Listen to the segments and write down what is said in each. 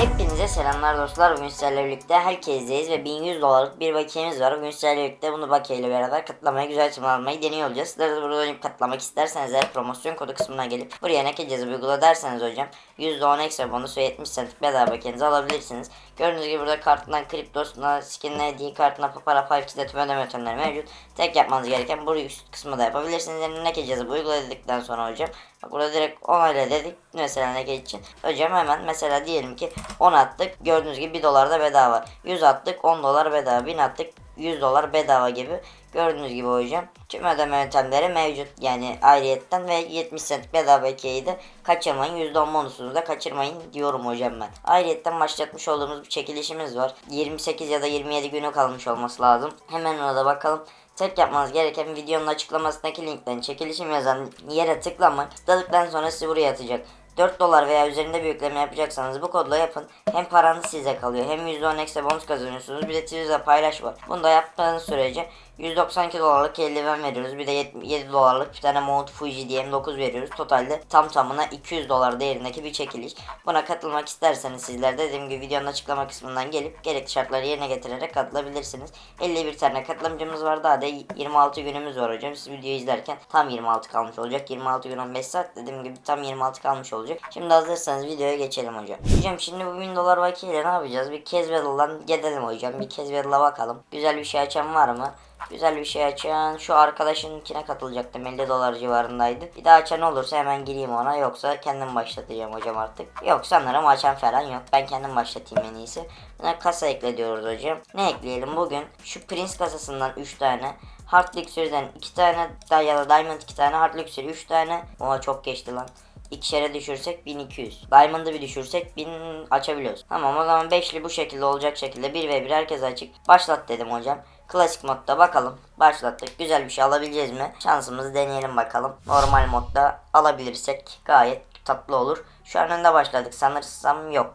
ペッペ Hepinize selamlar dostlar. Bugün sizlerle birlikte herkesteyiz ve 1100 dolarlık bir bakiyemiz var. Bugün sizlerle birlikte bunu bakiye ile beraber katlamaya güzel çim almayı deniyor olacağız. Sizler de burada katlamak isterseniz eğer promosyon kodu kısmına gelip buraya ne cihazı uygula derseniz hocam %10 ekstra bonus ve 70 centlik bedava bakiyenizi alabilirsiniz. Gördüğünüz gibi burada kartından kriptosuna, skinine, hediye kartına, papara, five tüm ödeme yöntemleri mevcut. Tek yapmanız gereken bu üst kısmı da yapabilirsiniz. Yani ne cihazı uygula dedikten sonra hocam burada direkt onayla dedik mesela ne için. Hocam hemen mesela diyelim ki 10 attık. Gördüğünüz gibi 1 dolar da bedava. 100 attık 10 dolar bedava. 1000 attık 100 dolar bedava gibi. Gördüğünüz gibi hocam. Tüm ödeme yöntemleri mevcut. Yani ayrıyetten ve 70 cent bedava ekeyi de kaçırmayın. %10 bonusunuzu da kaçırmayın diyorum hocam ben. Ayrıyetten başlatmış olduğumuz bir çekilişimiz var. 28 ya da 27 günü kalmış olması lazım. Hemen ona da bakalım. Tek yapmanız gereken videonun açıklamasındaki linkten çekilişim yazan yere tıklamak. Tıkladıktan sonra sizi buraya atacak. 4 dolar veya üzerinde bir yükleme yapacaksanız bu kodla yapın. Hem paranız size kalıyor hem %10 ekstra bonus kazanıyorsunuz. Bir de Twitter'da paylaş var. Bunu da yaptığınız sürece 192 dolarlık eldiven veriyoruz. Bir de 7 dolarlık bir tane Mount Fuji DM9 veriyoruz. Totalde tam tamına 200 dolar değerindeki bir çekiliş. Buna katılmak isterseniz sizler de dediğim gibi videonun açıklama kısmından gelip gerekli şartları yerine getirerek katılabilirsiniz. 51 tane katılımcımız var. Daha da 26 günümüz var hocam. Siz videoyu izlerken tam 26 kalmış olacak. 26 gün 15 saat dediğim gibi tam 26 kalmış olacak. Şimdi hazırsanız videoya geçelim hocam. Hocam şimdi bu 1000 dolar vakiyle ne yapacağız? Bir Kezbattle'dan gidelim hocam. Bir Kezbattle'a bakalım. Güzel bir şey açan var mı? Güzel bir şey açan. Şu arkadaşınkine katılacaktım. 50 dolar civarındaydı. Bir daha açan olursa hemen gireyim ona. Yoksa kendim başlatacağım hocam artık. Yok sanırım açan falan yok. Ben kendim başlatayım en iyisi. Buna kasa ekle diyoruz hocam. Ne ekleyelim bugün? Şu Prince kasasından 3 tane. Hard Luxury'den 2 tane ya da Diamond 2 tane. Hard Luxury 3 tane. Oha çok geçti lan. İkişere düşürsek 1200. Diamond'ı bir düşürsek 1000 açabiliyoruz. Tamam o zaman 5'li bu şekilde olacak şekilde 1 ve 1 herkes açık. Başlat dedim hocam. Klasik modda bakalım. Başlattık. Güzel bir şey alabileceğiz mi? Şansımızı deneyelim bakalım. Normal modda alabilirsek gayet tatlı olur. Şu an önde başladık. Sanırsam yok.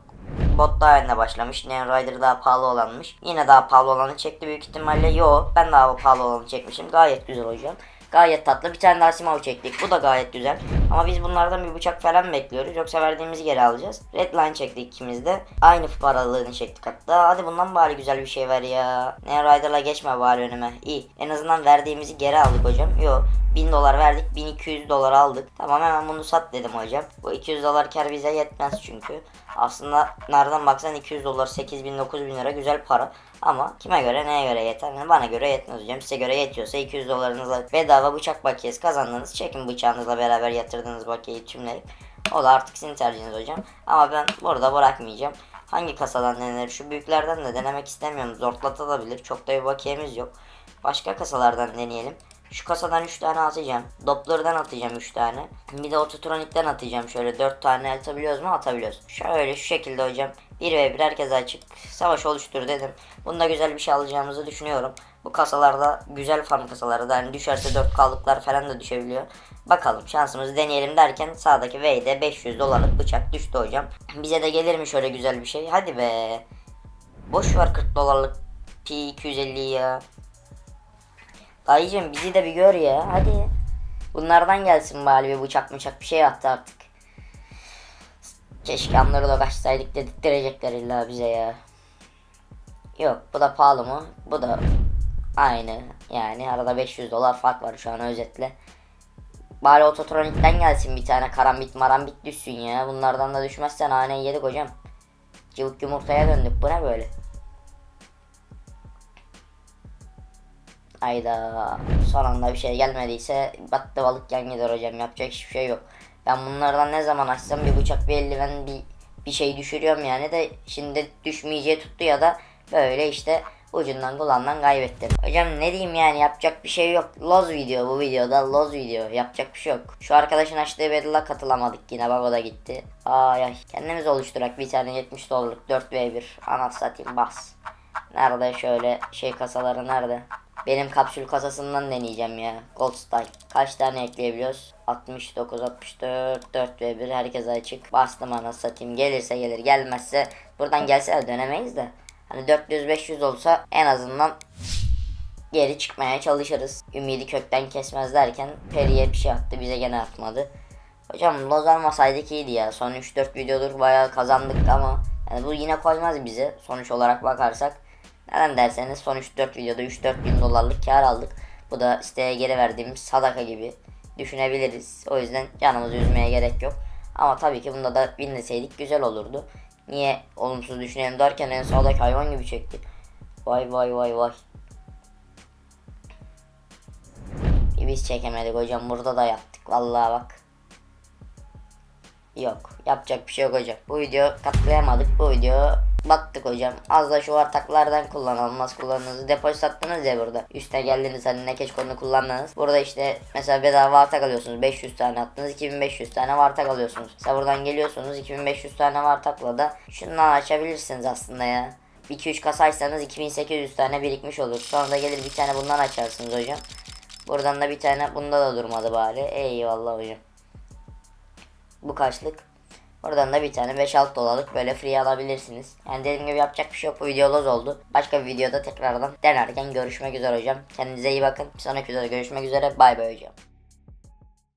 Bot daha önde başlamış. Neo Rider daha pahalı olanmış. Yine daha pahalı olanı çekti büyük ihtimalle. Yo ben daha pahalı olanı çekmişim. Gayet güzel hocam. Gayet tatlı. Bir tane daha Simao çektik. Bu da gayet güzel. Ama biz bunlardan bir bıçak falan bekliyoruz. Yoksa verdiğimizi geri alacağız. Redline çektik ikimiz de. Aynı paralığını çektik hatta. Hadi bundan bari güzel bir şey ver ya. Neo Rider'la geçme bari önüme. İyi. En azından verdiğimizi geri aldık hocam. Yo. 1000 dolar verdik 1200 dolar aldık. Tamam hemen bunu sat dedim hocam. Bu 200 dolar kar bize yetmez çünkü. Aslında nereden baksan 200 dolar 8000 9000 lira güzel para. Ama kime göre neye göre yeter? Yani bana göre yetmez hocam. Size göre yetiyorsa 200 dolarınızla bedava bıçak bakiyesi kazandınız. Çekin bıçağınızla beraber yatırdığınız bakiyeyi tümleyip. O da artık sizin tercihiniz hocam. Ama ben burada bırakmayacağım. Hangi kasadan denenir? Şu büyüklerden de denemek istemiyorum. Zortlatılabilir. Çok da bir bakiyemiz yok. Başka kasalardan deneyelim. Şu kasadan 3 tane atacağım. Doppler'dan atacağım 3 tane. Bir de Ototronik'ten atacağım. Şöyle 4 tane atabiliyoruz mu? Atabiliyoruz. Şöyle şu şekilde hocam. 1 ve 1 herkese açık. Savaş oluştur dedim. Bunda güzel bir şey alacağımızı düşünüyorum. Bu kasalarda güzel farm kasaları da hani düşerse 4 kaldıklar falan da düşebiliyor. Bakalım şansımızı deneyelim derken sağdaki V'de 500 dolarlık bıçak düştü hocam. Bize de gelir mi şöyle güzel bir şey? Hadi be. Boş ver 40 dolarlık P250 ya. Dayıcım bizi de bir gör ya hadi. Bunlardan gelsin bari bir bıçak bıçak bir şey attı artık. Keşke Underdog açsaydık dedirtecekler illa bize ya. Yok bu da pahalı mı? Bu da aynı. Yani arada 500 dolar fark var şu an özetle. Bari ototronikten gelsin bir tane karambit marambit düşsün ya. Bunlardan da düşmezsen haneyi yedik hocam. Cıvık yumurtaya döndük bu ne böyle? Ayda son anda bir şey gelmediyse battı balık yan gider hocam yapacak hiçbir şey yok. Ben bunlardan ne zaman açsam bir bıçak bir eldiven bir, bir şey düşürüyorum yani de şimdi düşmeyeceği tuttu ya da böyle işte ucundan kulağından kaybettim. Hocam ne diyeyim yani yapacak bir şey yok. Loz video bu videoda loz video yapacak bir şey yok. Şu arkadaşın açtığı battle'a katılamadık yine bak o da gitti. Ay ay kendimiz oluşturak bir tane 70 dolarlık 4v1 anasını satayım bas. Nerede şöyle şey kasaları nerede? Benim kapsül kasasından deneyeceğim ya. Gold Style. Kaç tane ekleyebiliyoruz? 69, 64, 4 ve 1 herkese açık. Bastım ana satayım. Gelirse gelir gelmezse buradan gelse de dönemeyiz de. Hani 400-500 olsa en azından geri çıkmaya çalışırız. Ümidi kökten kesmez derken Peri'ye bir şey attı bize gene atmadı. Hocam Loz almasaydık iyiydi ya. Son 3-4 videodur bayağı kazandık ama Yani bu yine koymaz bize sonuç olarak bakarsak. Neden derseniz son 3-4 videoda 3-4 bin dolarlık kar aldık. Bu da siteye geri verdiğimiz sadaka gibi düşünebiliriz. O yüzden canımızı üzmeye gerek yok. Ama tabii ki bunda da binleseydik güzel olurdu. Niye olumsuz düşünelim derken en sağdaki hayvan gibi çekti. Vay vay vay vay. Bir Biz çekemedik hocam burada da yaptık. Vallahi bak. Yok. Yapacak bir şey yok hocam. Bu video katlayamadık. Bu video battık hocam. Az da şu ortaklardan kullanalım. Nasıl kullandığınızı depozit attınız ya burada. Üste geldiniz hani ne keş kodunu kullandınız. Burada işte mesela bedava vartak alıyorsunuz. 500 tane attınız. 2500 tane vartak alıyorsunuz. Mesela buradan geliyorsunuz. 2500 tane vartakla da şundan açabilirsiniz aslında ya. 2-3 kasa açsanız 2800 tane birikmiş olur. Sonra da gelir bir tane bundan açarsınız hocam. Buradan da bir tane bunda da durmadı bari. Eyvallah hocam. Bu kaçlık? Oradan da bir tane 5-6 dolarlık böyle free alabilirsiniz. Yani dediğim gibi yapacak bir şey yok. Bu video loz oldu. Başka bir videoda tekrardan denerken görüşmek üzere hocam. Kendinize iyi bakın. Bir sonraki videoda görüşmek üzere. Bay bay hocam.